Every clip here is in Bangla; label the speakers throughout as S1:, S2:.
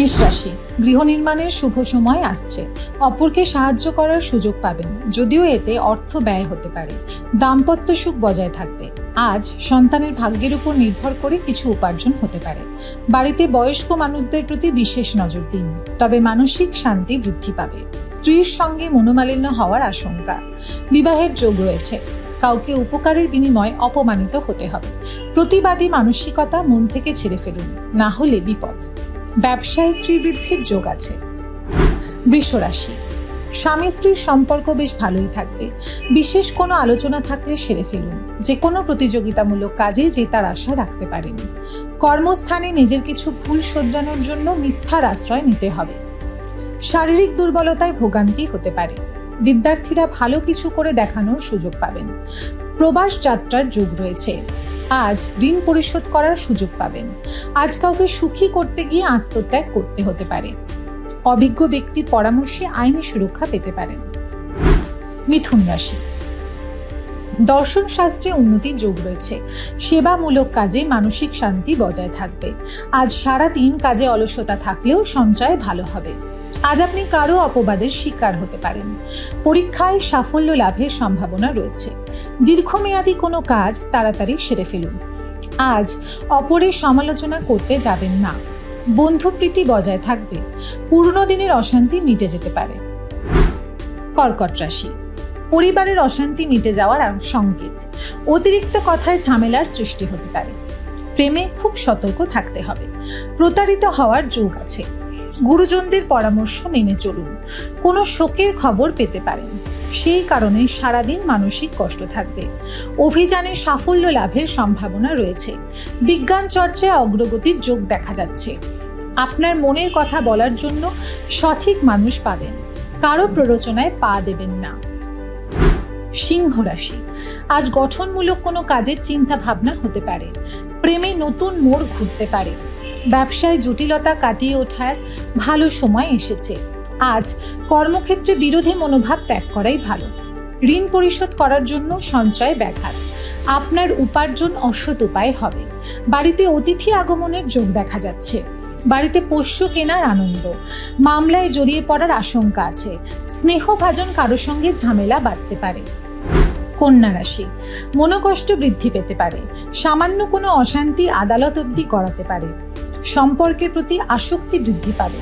S1: মেষ রাশি গৃহ নির্মাণের শুভ সময় আসছে। অপরকে সাহায্য করার সুযোগ পাবেন, যদিও এতে অর্থ ব্যয় হতে পারে। দাম্পত্য সুখ বজায় থাকবে। আজ সন্তানের ভাগ্যের উপর নির্ভর করে কিছু উপার্জন হতে পারে। বাড়িতে বয়স্ক মানুষদের প্রতি বিশেষ নজর দিন, তবে মানসিক শান্তি বৃদ্ধি পাবে। স্ত্রীর সঙ্গে মনোমালিন্য হওয়ার আশঙ্কা। বিবাহের যোগ রয়েছে। কাউকে উপকারের বিনিময়ে অপমানিত হতে হবে। প্রতিবাদী মানসিকতা মন থেকে ছেড়ে ফেলুন, না হলে বিপদ। ব্যবসায় শ্রীবৃদ্ধির যোগ আছে। বৃষরাশি স্বামী স্ত্রীর সম্পর্ক বেশ ভালোই থাকবে। বিশেষ কোনো আলোচনা থাকলে সেরে ফেলুন। যে কোনো প্রতিযোগিতামূলক কাজে জেতার আশা রাখতে পারেন। কর্মস্থানে নিজের কিছু ভুল শোধরানোর জন্য মিথ্যার আশ্রয় নিতে হবে। শারীরিক দুর্বলতায় ভোগান্তি হতে পারে। বিদ্যার্থীরা ভালো কিছু করে দেখানোর সুযোগ পাবেন। প্রবাস যাত্রার যুগ রয়েছে। আজ ঋণ পরিশোধ করার সুযোগ পাবেন। আজ কাউকে সুখী করতে গিয়ে আত্মত্যাগ করতে হতে পারে। অভিজ্ঞ ব্যক্তির পরামর্শে আইনি সুরক্ষা পেতে পারেন। মিথুন রাশি। দর্শন শাস্ত্রে উন্নতির যোগ রয়েছে। সেবামূলক কাজে মানসিক শান্তি বজায় থাকবে। আজ সারা দিন কাজে অলসতা থাকলেও সঞ্চয় ভালো হবে। আজ আপনি কারও অপবাদের শিকার হতে পারেন। পরীক্ষায় সাফল্য লাভের সম্ভাবনা রয়েছে। দীর্ঘমেয়াদী কোনো কাজ তাড়াতাড়ি সেরে ফেলুন। আজ অপরের সমালোচনা করতে যাবেন না। বন্ধুপ্রীতি বজায় থাকবে। পুরনো দিনের অশান্তি মিটে যেতে পারে। কর্কট রাশি। পরিবারের অশান্তি মিটে যাওয়ার সংকেত। অতিরিক্ত কথায় ঝামেলার সৃষ্টি হতে পারে। প্রেমে খুব সতর্ক থাকতে হবে। প্রতারিত হওয়ার যোগ আছে। গুরুজনদের পরামর্শ মেনে চলুন। কোনো শোকের খবর পেতে পারেন। সেই কারণে সারাদিন মানসিক কষ্ট থাকবে। অভিযানে সাফল্য লাভের সম্ভাবনা রয়েছে। বিজ্ঞান চর্চায় অগ্রগতির যোগ দেখা যাচ্ছে। আপনার মনের কথা বলার জন্য সঠিক মানুষ পাবেন। কারও প্ররোচনায় পা দেবেন না। সিংহ রাশি। আজ গঠনমূলক কোনো কাজের চিন্তা ভাবনা হতে পারে। প্রেমে নতুন মোড় ঘুরতে পারে। ব্যবসায় জটিলতা কাটিয়ে ওঠার ভালো সময় এসেছে। আজ কর্মক্ষেত্রে বিরোধী মনোভাব ত্যাগ করাই ভালো। ঋণ পরিশোধ করার জন্য সঞ্চয় ব্যাঘাত। আপনার উপার্জন অসৎ উপায় হবে। বাড়িতে অতিথি আগমনের যোগ দেখা যাচ্ছে। বাড়িতে পোষ্য কেনার আনন্দ। মামলায় জড়িয়ে পড়ার আশঙ্কা আছে। স্নেহভাজন কারও সঙ্গে ঝামেলা বাড়তে পারে। কন্যা রাশি, মনোকষ্ট বৃদ্ধি পেতে পারে। সামান্য কোনো অশান্তি আদালত অবধি করাতে পারে। সম্পর্কের প্রতি আসক্তি বৃদ্ধি পাবে।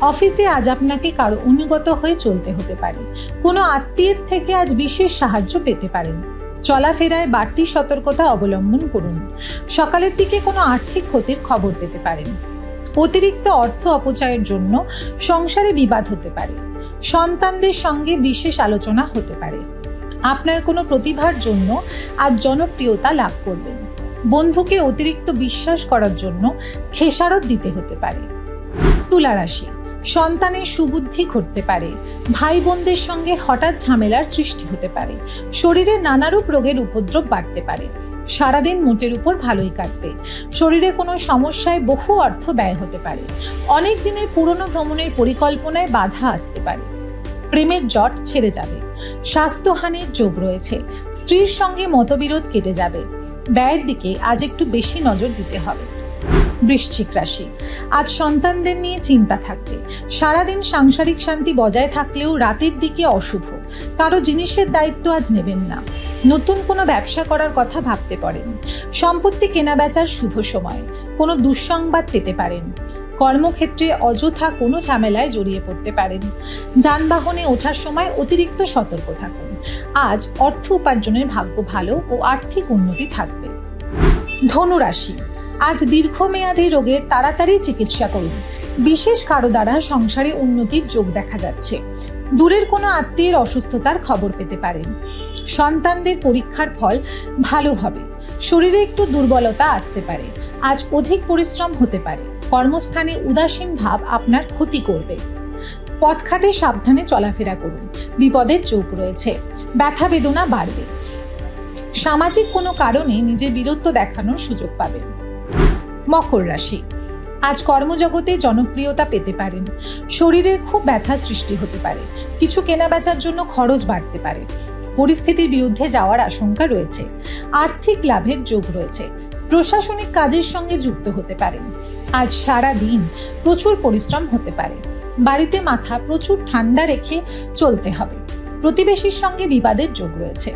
S1: অফিসে আজ আপনাকে কারও অনুগত হয়ে চলতে হতে পারে। কোনো আত্মীয়ের থেকে আজ বিশেষ সাহায্য পেতে পারেন। চলাফেরায় বাড়তি সতর্কতা অবলম্বন করুন। সকালের দিকে কোনো আর্থিক ক্ষতির খবর পেতে পারেন। অতিরিক্ত অর্থ অপচয়ের জন্য সংসারে বিবাদ হতে পারে। সন্তানদের সঙ্গে বিশেষ আলোচনা হতে পারে। আপনার কোনো প্রতিভার জন্য আজ জনপ্রিয়তা লাভ করবেন। বন্ধুকে অতিরিক্ত বিশ্বাস করার জন্য খেসারত দিতে হতে পারে। তুলা রাশি, সন্তানের সুবুদ্ধি ঘটতে পারে। ভাই বোনদের সঙ্গে হঠাৎ ঝামেলার সৃষ্টি হতে পারে। শরীরে নানারূপ রোগের উপদ্রব বাড়তে পারে। সারাদিন মোটের উপর ভালোই কাটবে। শরীরে কোনো সমস্যায় বহু অর্থ ব্যয় হতে পারে। অনেক দিনের পুরনো ভ্রমণের পরিকল্পনায় বাধা আসতে পারে। প্রেমের জট ছেড়ে যাবে। স্বাস্থ্যহানির যোগ রয়েছে। স্ত্রীর সঙ্গে মতবিরোধ কেটে যাবে। ব্যয়ের দিকে আজ একটু বেশি নজর দিতে হবে। বৃশ্চিক রাশি, আজ সন্তানদের নিয়ে চিন্তা থাকবে। সারাদিন সাংসারিক শান্তি বজায় থাকলেও রাতের দিকে অশুভ। কারও জিনিসের দায়িত্ব আজ নেবেন না। নতুন কোনো ব্যবসা করার কথা ভাবতে পারেন। সম্পত্তি কেনাবেচার শুভ সময়। কোনো দুঃসংবাদ পেতে পারেন। কর্মক্ষেত্রে অযথা কোনো ঝামেলায় জড়িয়ে পড়তে পারেন। যানবাহনে ওঠার সময় অতিরিক্ত সতর্ক থাকুন। আজ অর্থ উপার্জনের ভাগ্য ভালো ও আর্থিক উন্নতি থাকবে। ধনুরাশি, আজ দীর্ঘমেয়াদী রোগের তাড়াতাড়ি চিকিৎসা করুন। বিশেষ কারও দ্বারা সংসারে উন্নতির যোগ দেখা যাচ্ছে। দূরের কোনো আত্মীয়ের অসুস্থতার খবর পেতে পারেন। সন্তানদের পরীক্ষার ফল ভালো হবে। শরীরে একটু দুর্বলতা আসতে পারে। আজ অধিক পরিশ্রম হতে পারে। কর্মস্থানে উদাসীন ভাব আপনার ক্ষতি করবে। পথঘাটে সাবধানে চলাফেরা করুন। বিপদের যোগ রয়েছে। ব্যথা বেদনা বাড়বে। সামাজিক কোনো কারণে নিজের বীরত্ব দেখানোর সুযোগ পাবেন। মকর রাশি। আজ কর্মজগতে জনপ্রিয়তা পেতে পারেন। শরীরের খুব ব্যথা সৃষ্টি হতে পারে। কিছু কেনাবেচার জন্য খরচ বাড়তে পারে। পরিস্থিতির বিরুদ্ধে যাওয়ার আশঙ্কা রয়েছে। আর্থিক লাভের যোগ রয়েছে। প্রশাসনিক কাজের সঙ্গে যুক্ত হতে পারেন। আজ সারা দিন প্রচুর পরিশ্রম হতে পারে। বাড়িতে মাথা প্রচুর ঠান্ডা রেখে চলতে হবে। প্রতিবেশীর সঙ্গে বিবাদের যোগ রয়েছে।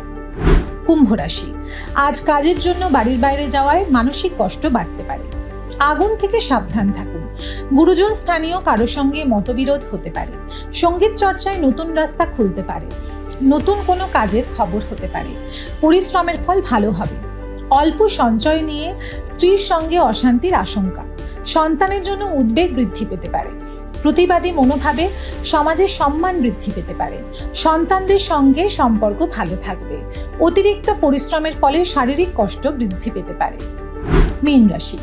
S1: কুম্ভ রাশি। আজ কাজের জন্য বাড়ির বাইরে যাওয়ায় মানসিক কষ্ট বাড়তে পারে। আগুন থেকে সাবধান থাকুন। গুরুজন স্থানীয় কারও সঙ্গে মতবিরোধ হতে পারে। সংগীত চর্চায় নতুন রাস্তা খুলতে পারে। নতুন কোনো কাজের খবর হতে পারে। পরিশ্রমের ফল ভালো হবে। অল্প সঞ্চয় নিয়ে স্ত্রীর সঙ্গে অশান্তির আশঙ্কা। সন্তানের জন্য উদ্বেগ বৃদ্ধি পেতে পারে। প্রতিবাদী মনোভাবে সমাজের সম্মান বৃদ্ধি পেতে পারে। সন্তানদের সঙ্গে সম্পর্ক ভালো থাকবে। অতিরিক্ত পরিশ্রমের ফলে শারীরিক কষ্ট বৃদ্ধি পেতে পারে। মীন রাশি,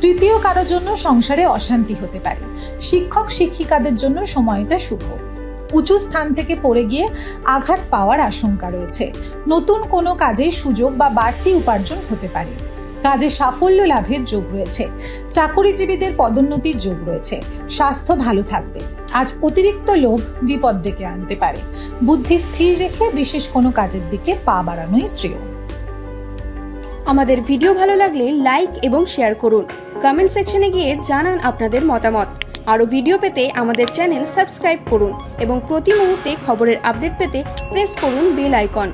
S1: তৃতীয় কারোর জন্য সংসারে অশান্তি হতে পারে। শিক্ষক শিক্ষিকাদের জন্য সময়টা শুভ। উঁচু স্থান থেকে পড়ে গিয়ে আঘাত পাওয়ার আশঙ্কা রয়েছে। নতুন কোনো কাজে সুযোগ বা বাড়তি উপার্জন হতে পারে। কাজে সাফল্য লাভের যোগ রয়েছে। চাকরিজীবীদের পদোন্নতির যোগ রয়েছে। স্বাস্থ্য ভালো থাকবে। আজ অতিরিক্ত লোভ বিপদ ডেকে আনতে পারে। বুদ্ধি স্থির রেখে বিশেষ কোনো কাজের দিকে পা বাড়ানোই শ্রেয়।
S2: আমাদের ভিডিও ভালো লাগলে লাইক এবং শেয়ার করুন। কমেন্ট সেকশনে গিয়ে জানান আপনাদের মতামত। আরও ভিডিও পেতে আমাদের চ্যানেল সাবস্ক্রাইব করুন এবং প্রতি মুহূর্তে খবরের আপডেট পেতে প্রেস করুন বেল আইকন।